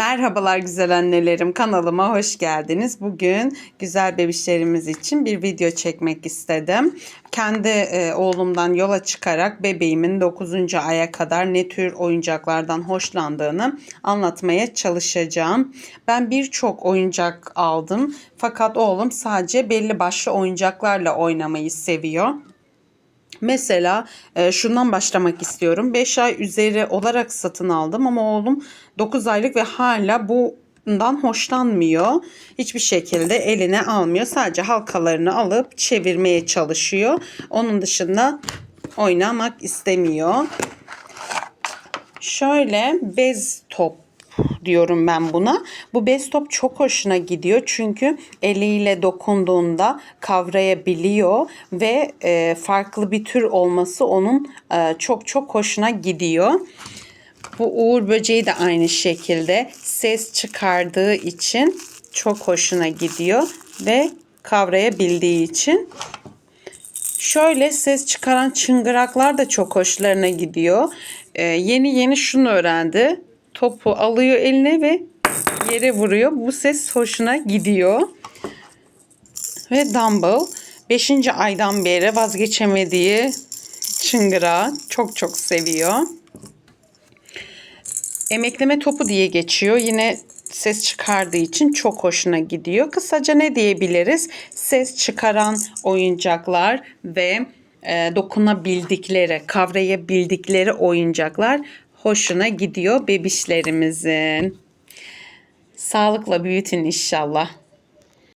Merhabalar güzel annelerim kanalıma hoş geldiniz. Bugün güzel bebişlerimiz için bir video çekmek istedim. Kendi e, oğlumdan yola çıkarak bebeğimin 9. aya kadar ne tür oyuncaklardan hoşlandığını anlatmaya çalışacağım. Ben birçok oyuncak aldım fakat oğlum sadece belli başlı oyuncaklarla oynamayı seviyor. Mesela e, şundan başlamak istiyorum. 5 ay üzeri olarak satın aldım ama oğlum 9 aylık ve hala bundan hoşlanmıyor. Hiçbir şekilde eline almıyor. Sadece halkalarını alıp çevirmeye çalışıyor. Onun dışında oynamak istemiyor. Şöyle bez top diyorum ben buna. Bu bez top çok hoşuna gidiyor çünkü eliyle dokunduğunda kavrayabiliyor ve e, farklı bir tür olması onun e, çok çok hoşuna gidiyor. Bu uğur böceği de aynı şekilde ses çıkardığı için çok hoşuna gidiyor ve kavrayabildiği için Şöyle ses çıkaran çıngıraklar da çok hoşlarına gidiyor. Ee, yeni yeni şunu öğrendi. Topu alıyor eline ve yere vuruyor. Bu ses hoşuna gidiyor. Ve dumbbell 5. aydan beri vazgeçemediği çıngırağı çok çok seviyor. Emekleme topu diye geçiyor. Yine ses çıkardığı için çok hoşuna gidiyor. Kısaca ne diyebiliriz? Ses çıkaran oyuncaklar ve e, dokunabildikleri, kavrayabildikleri oyuncaklar hoşuna gidiyor bebişlerimizin. Sağlıkla büyütün inşallah.